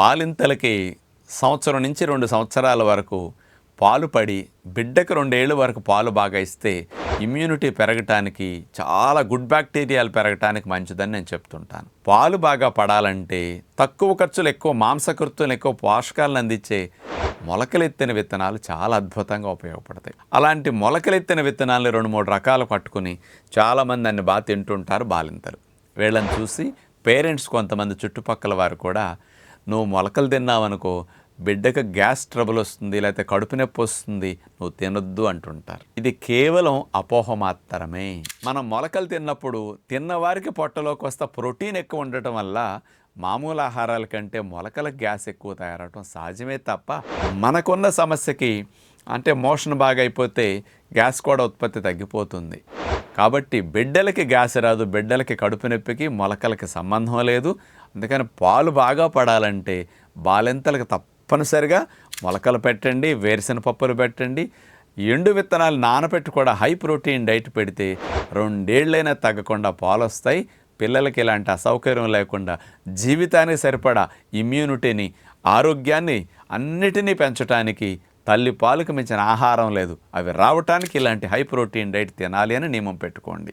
బాలింతలకి సంవత్సరం నుంచి రెండు సంవత్సరాల వరకు పాలు పడి బిడ్డకు రెండేళ్ళ వరకు పాలు బాగా ఇస్తే ఇమ్యూనిటీ పెరగటానికి చాలా గుడ్ బ్యాక్టీరియాలు పెరగటానికి మంచిదని నేను చెప్తుంటాను. పాలు బాగా పడాలంటే తక్కువ ఖర్చులు ఎక్కువ మాంసకృత్తులు ఎక్కువ పోషకాలను అందించే మొలకలెత్తిన విత్తనాలు చాలా అద్భుతంగా ఉపయోగపడతాయి. అలాంటి మొలకలెత్తిన విత్తనాలు రెండు మూడు రకాలు పట్టుకుని చాలామంది దాన్ని బాగా తింటుంటారు బాలింతలు. వీళ్ళని చూసి పేరెంట్స్ కొంతమంది చుట్టుపక్కల వారు కూడా నువ్వు మొలకలు తిన్నావనుకో బిడ్డకు గ్యాస్ ట్రబుల్ వస్తుంది లేకపోతే కడుపు నొప్పి వస్తుంది నువ్వు తినొద్దు అంటుంటారు. ఇది కేవలం అపోహ మాత్రమే. మనం మొలకలు తిన్నప్పుడు తిన్నవారికి పొట్టలోకి వస్తే ప్రోటీన్ ఎక్కువ ఉండటం వల్ల మామూలు ఆహారాల కంటే మొలకల గ్యాస్ ఎక్కువ తయారవటం సహజమే తప్ప మనకున్న సమస్యకి అంటే మోషన్ బాగా అయిపోతే గ్యాస్ కూడా ఉత్పత్తి తగ్గిపోతుంది. కాబట్టి బిడ్డలకి గ్యాస్ రాదు బిడ్డలకి కడుపు నొప్పికి మొలకలకి సంబంధం లేదు. అందుకని పాలు బాగా పడాలంటే బాలింతలకు తప్పనిసరిగా మొలకలు పెట్టండి వేరుశెనగ పప్పులు పెట్టండి. ఎండు విత్తనాలు నానబెట్టి కూడా హై ప్రోటీన్ డైట్ పెడితే రెండేళ్ళైనా తగ్గకుండా పాలు వస్తాయి పిల్లలకి ఇలాంటి అసౌకర్యం లేకుండా జీవితానికి సరిపడా ఇమ్యూనిటీని ఆరోగ్యాన్ని అన్నిటినీ పెంచడానికి తల్లి పాలకు మించిన ఆహారం లేదు. అవి రావటానికి ఇలాంటి హై ప్రోటీన్ డైట్ తినాలి అని నియమం పెట్టుకోండి.